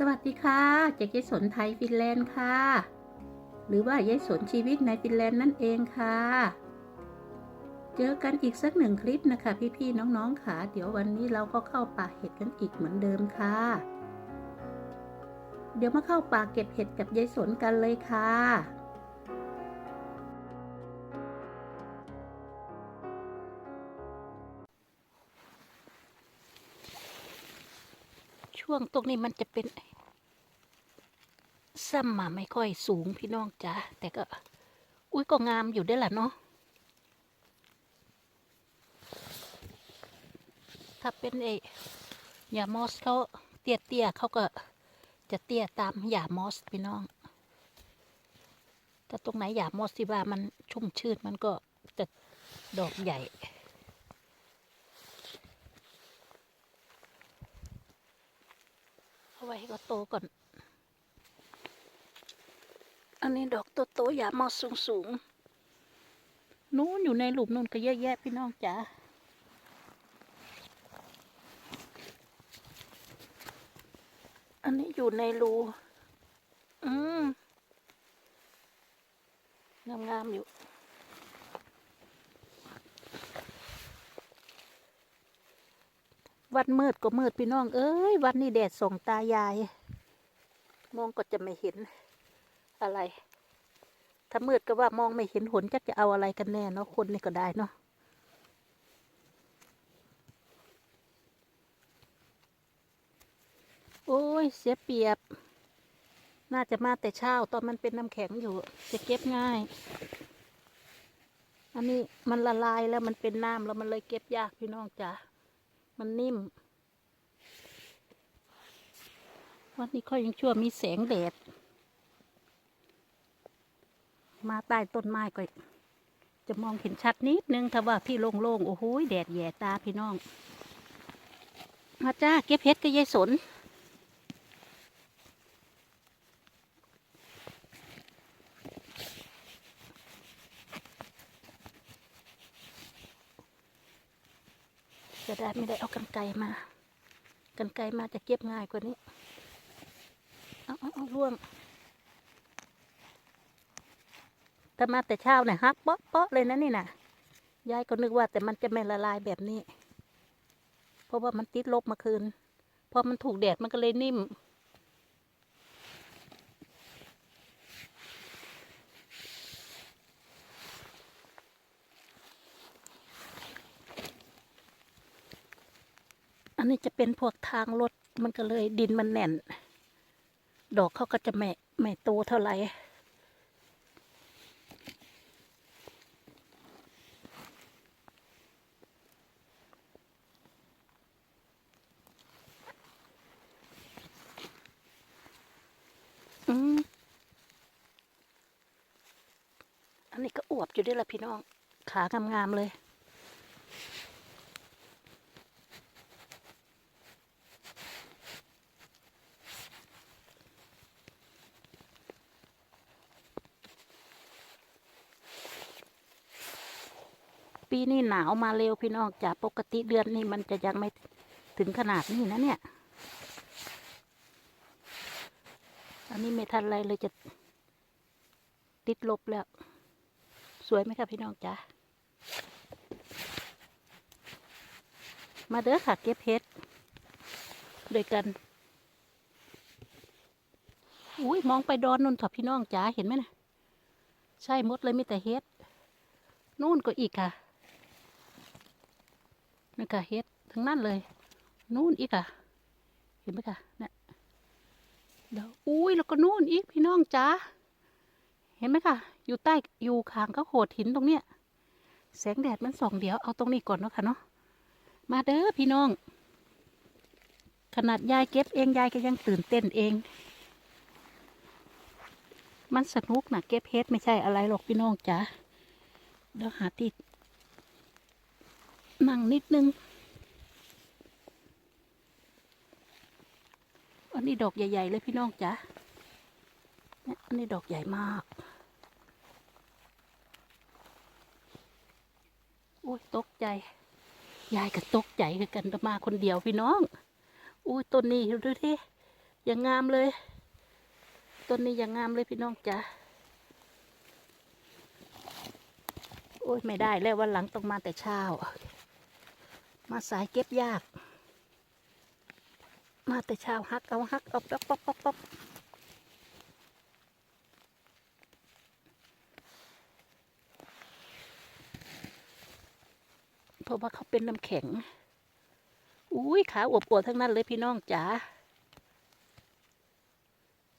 สวัสดีค่ะจากยายสนไทยฟินแลนด์ค่ะ หรือว่ายายสนชีวิตในฟินแลนด์นั่นเองค่ะ เจอกันอีกสักหนึ่งคลิปนะคะ พี่ๆน้องๆค่ะ เดี๋ยววันนี้เราก็เข้าป่าเห็ดกันอีกเหมือนเดิมค่ะ เดี๋ยวมาเข้าป่าเก็บเห็ดกับยายสนกันเลยค่ะ ช่วงตรงนี้มันจะเป็นซ้ำมาไม่ค่อยสูงพี่น้องจ้าแต่ก็ อุ้ยก็งามอยู่ได้ล่ะเนาะถ้าเป็นไอ้หญ้ามอสเขาเตี้ยเตี้ยๆเขาก็จะเตี้ยตามหญ้ามอสพี่น้องถ้าตรงไหนหญ้ามอสที่ว่ามันชุ่มชื้นมันก็จะดอกใหญ่ เอา ไว้ให้ก็โตก่อน อันนี้ดอกโตๆอย่ามอสูงสูงๆนู้นอยู่ในหลุมนู้นก็เยอะแยะพี่น้องจ๋าอันนี้อยู่ในรู อืมงามๆอยู่ วันมืดก็มืดพี่น้อง เอ้ย วันนี้แดดส่องตายาย มองก็จะไม่เห็นอะไร ถ้ามืดก็ว่ามองไม่เห็นหนจักจะเอาอะไรกันแน่เนาะคนนี่ก็ได้เนาะโอ้ย เสียเปรียบ น่าจะมาแต่เช้า ตอนมันเป็นน้ำแข็งอยู่ จะเก็บง่าย อันนี้มันละลายแล้วมันเป็นน้ำแล้วมันเลยเก็บยากพี่น้องจ๋า มันนิ่ม วันนี้ค่อยยังชั่วมีแสงแดด มาใต้ต้นไม้ก็จะมองเห็นชัดนิดนึงถ้าว่าพี่โล่งๆ โอ้โหแดดแย่ตาพี่น้อง มาจ้าเก็บเพชรกับยายสน จะได้ไม่ได้เอากันไกลมา กันไกลมาจะเก็บง่ายกว่านี้ เอาเอาเอาล่วงถ้ามาแต่เช้าเนี่ยฮักเปาะเปาะเลยนะนี่นะยายก็นึกว่าแต่มันจะไม่ละลายแบบนี้ เพราะว่ามันติดลบมาคืน พอมันถูกแดดมันก็เลยนิ่ม นี้จะเป็นพวกทางรถมันก็เลยดินมันแน่น ดอกเขาก็จะไม่ไม่โตเท่าไหร่อืมอันนี้ก็อวบอยู่ด้วยละพี่น้อง ขางามๆเลย ปีนี้ หนาวมาเร็วพี่น้องจากปกติเดือนนี้มันจะยังไม่ถึงขนาดนี้นะเนี่ย อันนี้ไม่ทันไรเลยจะติดลบแล้ว สวยไหมคะพี่น้องจ๊ะมาเด้อค่ะเก็บเห็ดด้วยกัน อุ้ยมองไปดอนนุ่นเถอะพี่น้องจ๋าเห็นไหมนะใช่มดเลยมีแต่เห็ดนู่นก็อีกค่ะ นี่ค่ะเห็ดทั้งนั้นเลย นู่นอีกค่ะ เห็นไหมคะเนี่ยเดี๋ยวอุ้ยแล้วก็นู่นอีกพี่น้องจ๋าเห็นไหมคะอยู่ใต้อยู่ขางก็โขดหินตรงเนี้ยแสงแดดมันส่องเดี๋ยวเอาตรงนี้ก่อนเนาะค่ะเนาะมาเด้อพี่น้อง ขนาดยายเก็บเองยายก็ยังตื่นเต้นเอง มันสนุกนะเก็บเฮ็ดไม่ใช่อะไรหรอกพี่น้องจ๋าเดี๋ยวหาที่ นั่งนิดนึง อันนี้ดอกใหญ่ ๆ เลยพี่น้องจ๋าอันนี้ดอกใหญ่มาก โอ้ยตกใจ ยายก็ตกใจคือกันมาคนเดียวพี่น้อง อุ้ยต้นนี้ดูดิอย่างงามเลย ต้นนี้อย่างงามเลยพี่น้องจ้ะโอ้ยไม่ได้แล้ววันหลังต้องมาแต่เช้า มาสายเก็บยาก มาแต่เช้าฮักเอาฮักเอาป๊อกป๊อกป๊อกป๊อกเพราะว่าเขาเป็นน้ำแข็ง อุ้ยขาอวบอวบๆทั้งนั้นเลยพี่น้องจ๋า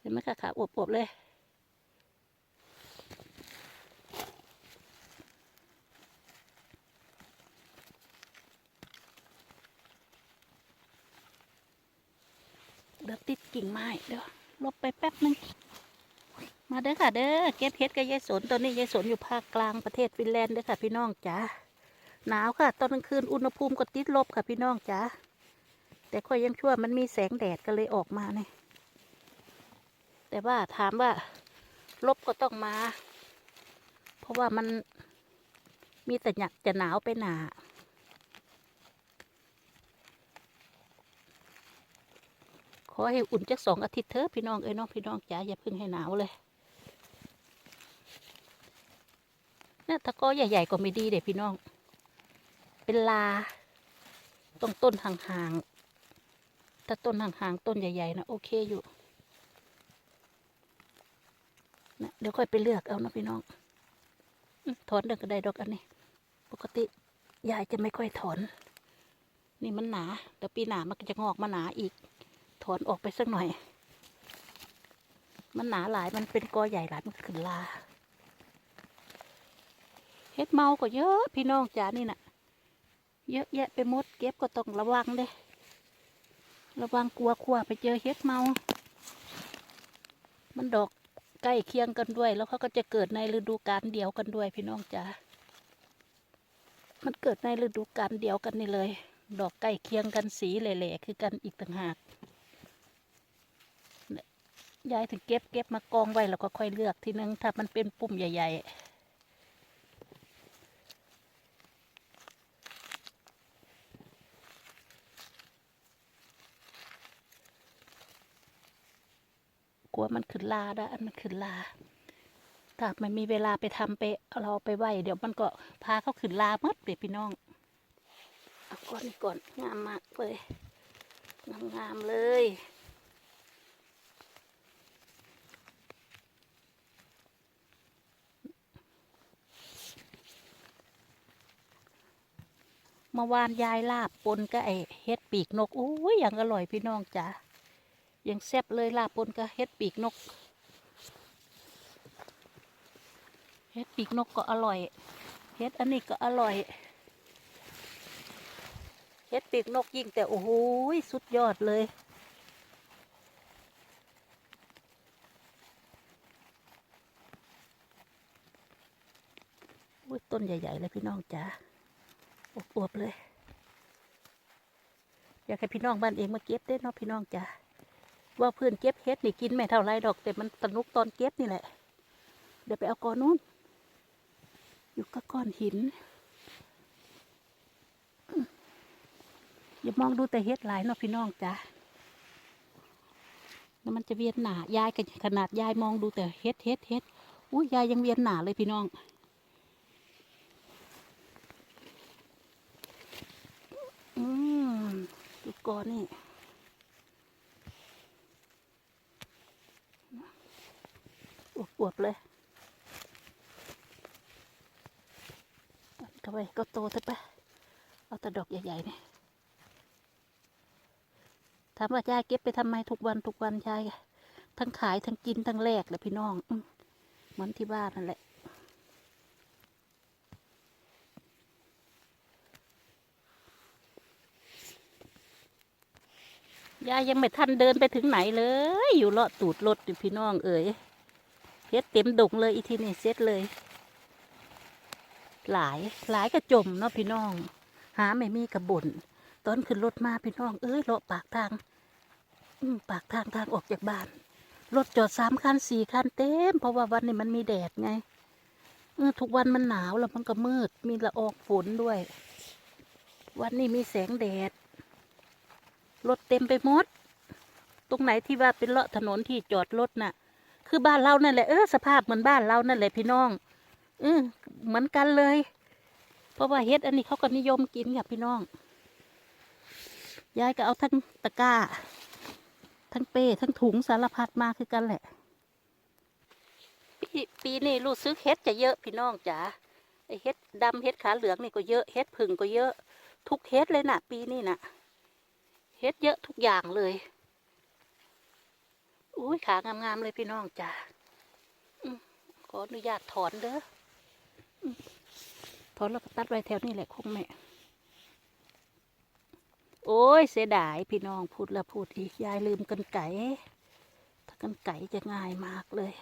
เห็นไหมคะขาอวบอวบๆเลย ดี๋ยวติดกิ่งไม้เดี๋ยวลบไปแป๊บนึง มาเด้อค่ะเด้อเก็บเห็ดกับยายสนตอนนี้ยายสนอยู่ภาคกลางประเทศฟินแลนด์เด้อค่ะ พี่น้องจ๋าหนาวค่ะ ตอนกลางคืนอุณหภูมิก็ติดลบค่ะพี่น้องจ๋าแต่ค่อยยังชั่วมันมีแสงแดดก็เลยออกมาเนี่ยแต่ว่าถามว่าลบก็ต้องมา เพราะว่ามันมีแต่หยักจะหนาวไปหนา อให้อุ่นจักสองอาทิตย์เถอะพี่น้องเอ้ยน้องพี่น้องจ๋าอย่าเพึ่งให้หนาวเลยเนี่ยตะกอใหญ่ๆก็ไม่ดีเด็พี่น้อง เป็นลาต้องต้นห่างๆถ้าต้นห่างๆต้นใหญ่ๆนะโอเคอยู่นะเดี๋ยวค่อยไปเลือกเอานะพี่น้องถอนเดินก็ได้ดอกอันนี้ ปกติยายจะไม่ค่อยถอน นี่มันหนาเดี๋ยวปีหนามันจะงอกมาหนาอีก ถอนออกไปสักหน่อย มันหนาหลายมันเป็นกอใหญ่หลายมันขึ้นลาเฮ็ดเมาก็เยอะพี่น้องจ๋านี่น่ะ เยอะแยะไปหมด เก็บก็ต้องระวังเด้ระวังกลัวขวไปเจอเฮ็ดเมา มันดอกใกล้เคียงกันด้วย แล้วเขาก็จะเกิดในฤดูกาลเดียวกันด้วย พี่น้องจ๋า มันเกิดในฤดูกาลเดียวกันนี่เลย ดอกใกล้เคียงกันสีแหล่ๆคือกันอีกต่างหาก ยายถึงเก็บเก็บมากองไว้แล้วก็ค่อยเลือกทีนึงถ้ามันเป็นปุ่มใหญ่ ๆกลัวมันขึ้นลาได้อันมันขึ้นลา ถ้าไม่มีเวลาไปทำไปเราไปไหวเดี๋ยวมันก็พาเขาขึ้นลาหมดเด็พี่น้อง เอาก้อนนี้ก่อนงามมากเลย งามๆเลย เมื่อวานยายลาบปนก็ไอเฮ็ดปีกนกโอ้ยอย่างอร่อยพี่น้องจ๋ายังแซ่บเลยลาบปนก็เฮ็ดปีกนกเฮ็ดปีกนกก็อร่อย เฮ็ดอันนี้ก็อร่อย เฮ็ดปีกนกยิ่งแต่โอ้โหสุดยอดเลยอุ้ยต้นใหญ่ ๆ เลยพี่น้องจ๋า อวบๆเลย อยากให้พี่น้องบ้านเองมาเก็บได้เนาะพี่น้องจ้ะว่าเพื่อนเก็บเฮ็ดนี่กินไม่เท่าไรดอก แต่มันสนุกตอนเก็บนี่แหละ เดี๋ยวไปเอาก้อนนู้น อยู่กับก้อนหินอืมอย่ามองดูแต่เฮ็ดหลายเนาะพี่น้องจ้ะแล้วมันจะเวียนหนายายกันขนาดยายมองดูแต่เฮ็ดเฮ็ดเฮ็ดอุ้ยยายยังเวียนหนาเลยพี่น้อง อืมดูก่อนนี่อวบๆเลยเข้าไปก็โตเถอะปะเอาแต่ดอกใหญ่ๆนี่ถามว่ายายเก็บไปทำไมทุกวันทุกวันยายทั้งขายทั้งกินทั้งแลกเลยพี่น้องอมเหมือนที่บ้านนั่นแหละ ยายยังไม่ทันเดินไปถึงไหนเลย อยู่เลาะตูดรถอยู่พี่น้องเอ๋ยเฮ็ดเต็มดงเลยอีทีนี่เซ็ตเลย หลายหลายกระจมเนาะพี่น้อง หาไม่มีกระบนตอนขึ้นรถมาพี่น้องเอ้ยเลาะปากทางปากทางทางออกจากบ้านรถจอดสามคันสี่คันเต็ม เพราะว่าวันนี้มันมีแดดไงเออทุกวันมันหนาวแล้วมันก็มืด มีละอองฝนด้วย วันนี้มีแสงแดด รถเต็มไปหมด ตรงไหนที่ว่าเป็นเลาะถนนที่จอดรถน่ะ คือบ้านเรานั่นแหละเออสภาพเหมือนบ้านเรานั่นแหละพี่น้องเออเหมือนกันเลย เพราะว่าเฮ็ดอันนี้เขาก็นิยมกินค่ะพี่น้องยายก็เอาทั้งตะกร้า ทั้งเป้ทั้งถุงสารพัดมาคือกันแหละปีปีนี้รู้สึกเฮ็ดจะเยอะพี่น้องจ๋าไอเฮ็ดดำเฮ็ดขาเหลืองนี่ก็เยอะเฮ็ดผึ่งก็เยอะ ทุกเฮ็ดเลยน่ะปีนี้น่ะ เฮ็ดเยอะทุกอย่างเลย อุ้ยขางามๆเลยพี่น้องจ๋าขออนุญาตถอนเด้อถอนแล้วก็ตัดไว้แถวนี้แหละคงแม่ โอ้ยเสียดายพี่น้องพูดแล้วพูดอีกยายลืมกันไก่ ถ้ากันไก่จะง่ายมากเลย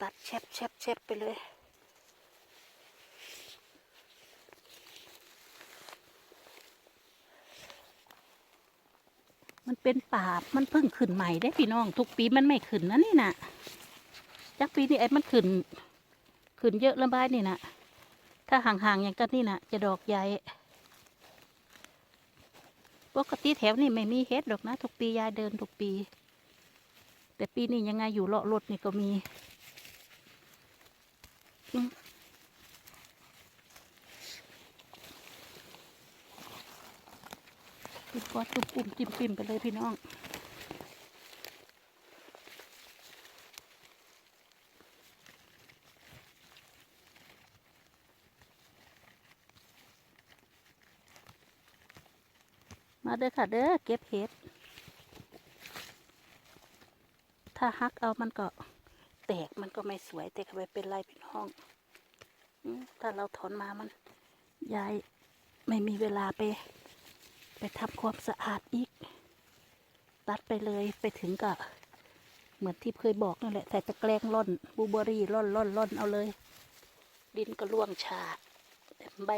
ตัดแชบแชบแชบไปเลย มันเป็นป่ามันเพิ่งขึ้นใหม่ได้พี่น้อง ทุกปีมันไม่ขึ้นนะนี่นะจักปีนี้ไอ้มันขึ้น ขึ้นเยอะล้วบ้ายนี่นะถ้าห่างๆอย่างกันนี่นะจะดอกใหญ่ปกติแถวนี่ไม่มีเฮ็ดหรอกนะ ทุกปียายเดินทุกปี แต่ปีนี้ยังไงอยู่เลาะรถนี่ก็มี อืมปิดกอดจุ่มปุ่มจิ้มปิ่มไปเลยพี่น้องมาเด้อค่ะเด้อเก็บเห็ด ถ้าฮักเอามันก็แตกมันก็ไม่สวย แต่ก็ไม่เป็นไรพี่น้อง ถ้าเราถอนมามันยายไม่มีเวลาไป ไปทำความสะอาดอีก ตัดไปเลยไปถึงก็เหมือนที่เคยบอกนั่นแหละใส่ตะแกรงร่อนบูเบอรี่ร่อนร่อนร่อนเอาเลย ดินก็ร่วงชาใบ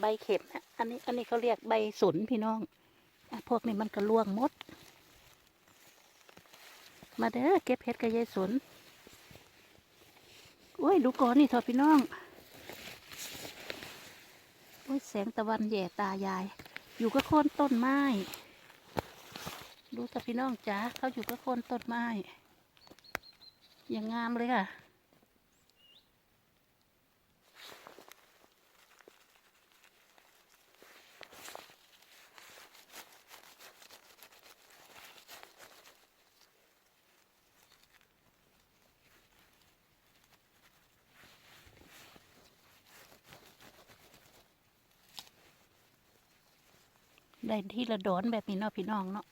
ใบเข็มนะอันนี้อันนี้เขาเรียกใบสนพี่น้องอะพวกนี้มันก็ร่วงมด มาเด้อเก็บเห็ดกับยายสนโอ้ยดูก่อนนี่เถอะพี่น้องโอ้ยแสงตะวันแย่ตายาย อยู่กับโคนต้นไม้ดูเถอะพี่น้องจ๋าเขาอยู่กับโคนต้นไม้อย่างงามเลยค่ะ ได้ที่ละดอนแบบนี้เนาะพี่น้องเนาะ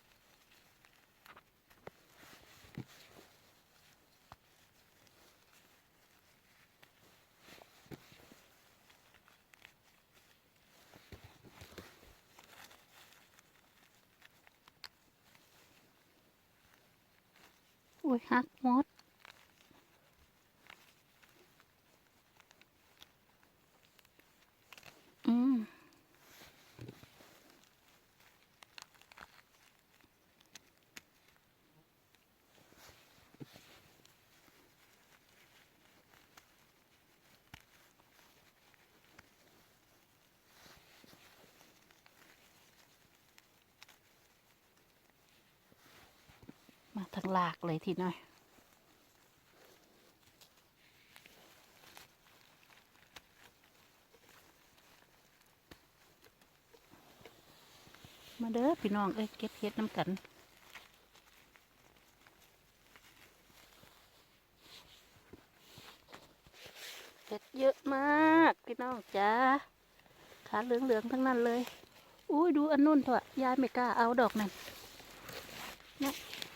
โอ้ยหักมด ลากเลยทีน้อยมาเด้อพี่น้องเอ้ยเก็บเห็ดน้ำกันเห็ดเยอะมากพี่น้องจ้าขาเหลืองๆทั้งนั้นเลย อุ้ยดูอันนู้นเถอะยายไม่กล้าเอาดอกนั่นนี่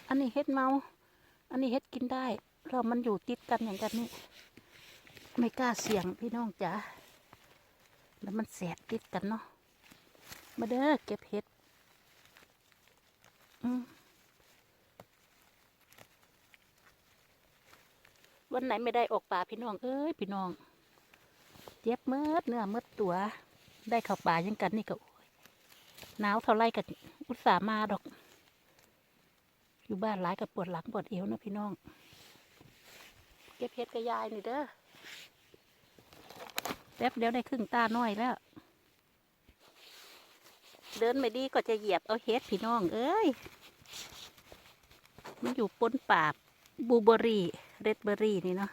อันนี้เห็ดเมา อันนี้เห็ดกินได้ เรามันอยู่ติดกันอย่างกันนี่ไม่กล้าเสี่ยงพี่น้องจ๋าแล้วมันแสบติดกันเนาะมาเด้อเก็บเห็ดวันไหนไม่ได้ออกป่าพี่น้อง เอ้ยพี่น้องเจ็บเมืดเนื้อเมืดตัว ได้เข้าป่ายังกันนี่ก็หนาวเท่าไรกันอุตส่าห์มาดอก อยู่บ้านหลายกับปวดหลังปวดเอวนะพี่น้องเก็บเพชรกับยายนี่เด้อแป๊บเดียวได้ครึ่งตาน้อยแล้ว เดินไม่ดีก็จะเหยียบเอาเฮ็ดพี่น้อง เอ้ย มันอยู่ปนป่าบลูเบอรี่ เรดเบอรี่นี่เนาะ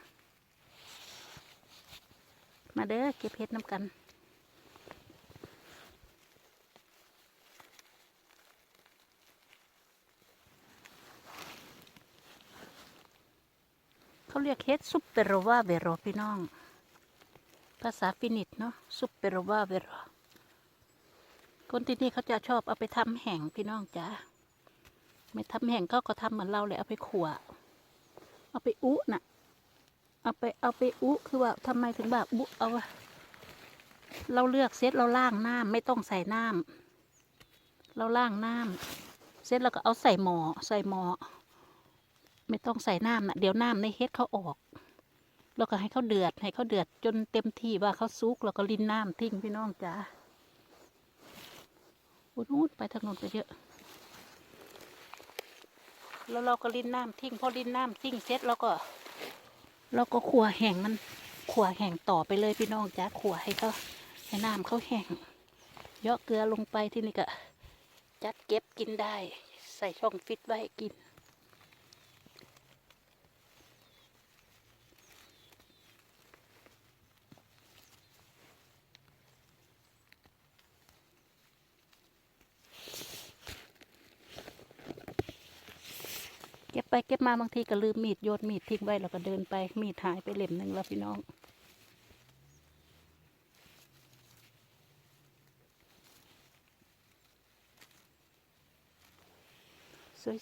มาเด้อเก็บเห็ดน้ำกัน เขาเรียกเฮดซุปเปโรวาเวโรพี่น้อง ภาษาฟินิชเนาะซุปเปโรวาเวโรคนที่นี่เขาจะชอบเอาไปทำแห้งพี่น้องจ้าไม่ทำแห้งเขาก็ทำเหมือนเราเลยเอาไปขัวเอาไปอุน่ะ เอาไปเอาไปอุคือว่าทำไมถึงแบบอุเอาเราเลือกเซตเราล่างน้ำไม่ต้องใส่น้ำเราล่างน้ำเสร็จแล้วก็เอาใส่หมอใส่หมอ ไม่ต้องใส่น้ำนะเดี๋ยวน้ำในเฮ็ดเขาออก แล้วก็ให้เขาเดือด ให้เขาเดือดจนเต็มที่ว่าเขาซุกแล้วก็รินน้ำทิ้งพี่น้องจ้าอุดนูดไปทางโน้นไปเยอะแล้วเราก็รินน้ำทิ้งพอรินน้ำทิ้งเสร็จแล้วก็เราก็ขัวแห้งมันขัวแห้งต่อไปเลยพี่น้องจ้าขัวให้เขาให้น้ำเขาแห้งเยอะเกลือลงไปที่นี่ก็จัดเก็บกินได้ ใส่ช่องฟิตไว้ให้กิน ก็บไปเก็บมาบางทีก็ลืมมีดโยนมีดทิ้งไว้แล้วก็เดินไปมีดหายไปเล่มหนึ่งแล้วพี่น้อง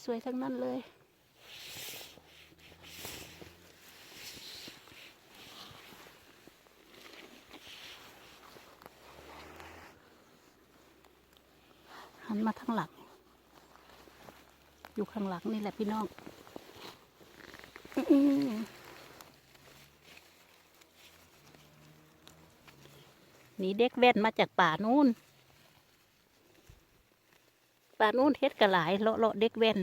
สวยๆ ทั้งนั้นเลย หันมาทางหลัง อยู่ข้างหลังนี่แหละพี่น้องหนีเด็กแว่นมาจากป่านู้น ป่านู้นเฮ็ดกระหลายเลาะเลาะเด็กแว่น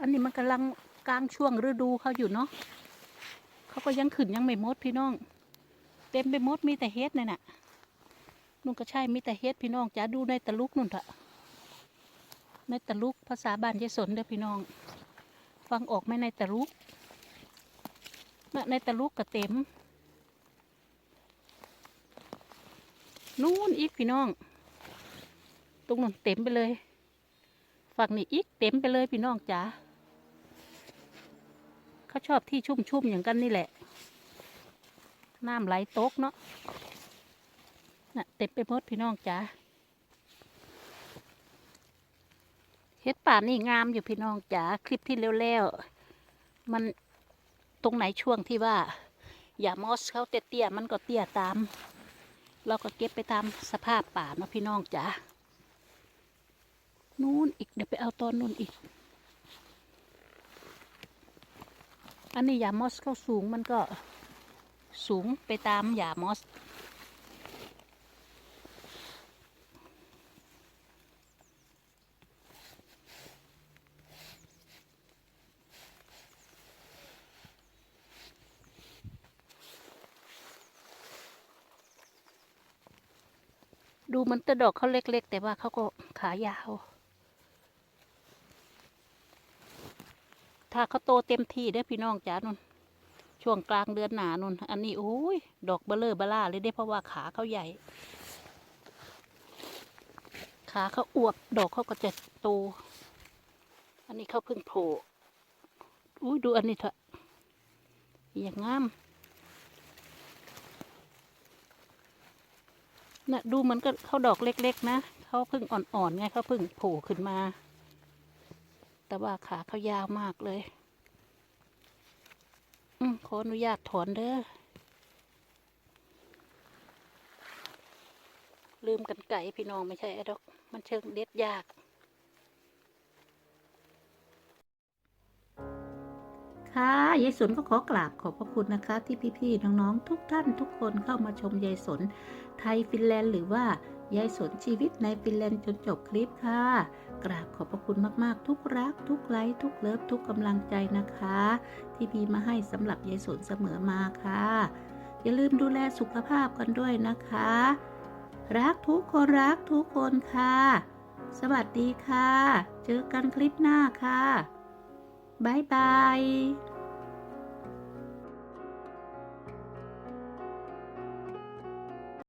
อันนี้มันกำลังกลางช่วงฤดูเขาอยู่เนาะเขาก็ยังขึ้นยังไม่มดพี่น้อง เต็มไปหมดมีแต่เฮ็ดนี่นน่ะ นุ่นก็ใช่มีแต่เฮ็ดพี่น้องจ้าดูในตะลุกนุ่นเถอะในตะลุกภาษาบ้านยายสนเด้อพี่น้อง ฟังออกไหมในตะลุกน่ะในตะลุกก็เต็ม นู่นอีกพี่น้อง ตรงนั้นเต็มไปเลย ฝั่งนี้อีกเต็มไปเลยพี่น้องจ๋าเขาชอบที่ชุ่มๆอย่างกันนี่แหละ น้ำไหลตกเนาะ น่ะเต็มไปหมดพี่น้องจ๋าเฮ็ดป่านี่งามอยู่พี่น้องจ๋าคลิปที่แล้วๆมันตรงไหนช่วงที่ว่า อย่ามอสเขาเตี้ยๆมันก็เตี้ยตาม เราก็เก็บไปตามสภาพป่าเนาะพี่น้องจ๋านู่นอีกเดี๋ยวไปเอาตอนนู่นอีก อันนี้ยามอสเขาสูงมันก็สูงไปตามยามอส ดูเหมันตะดอกเขาเล็กๆ แต่ว่าเขาก็ขายาว ถ้าเขาโตเต็มที่ได้พี่น้องจ้านุ่นช่วงกลางเดือนหนานุ่นอันนี้โอ้ย ดอกเบลเลอร์เบล่าเลยได้เพราะว่าขาเขาใหญ่ ขาเขาอวบ ดอกเขาก็จะโต อันนี้เขาเพิ่งโผล่อุ้ยดูอันนี้เถอะอย่างงาม นะดูเหมือนกับเขาดอกเล็ก ๆ นะเขาเพิ่งอ่อนๆไงเขาเพิ่งโผล่ขึ้นมา แต่ว่าขาเขายาวมากเลย อืมขออนุญาตถอนเด้อลืมกันไก่พี่น้องไม่ใช่ไอ้ดอก มันเชิงเด็ดยาก ยายสนก็ขอกราบขอบพระคุณนะคะ ที่พี่ๆน้องๆทุกท่านทุกคนเข้ามาชมยายสนไทยฟินแลนด์หรือว่ายายสนชีวิตในฟินแลนด์จนจบคลิปค่ะ กราบขอบพระคุณมากๆ ทุกรัก ทุกไลค์ทุกเลิฟทุกกำลังใจนะคะ ที่พี่มาให้สำหรับยายสนเสมอมาค่ะ อย่าลืมดูแลสุขภาพกันด้วยนะคะ รักทุกคนรักทุกคนค่ะ สวัสดีค่ะ เจอกันคลิปหน้าค่ะบ๊ายบาย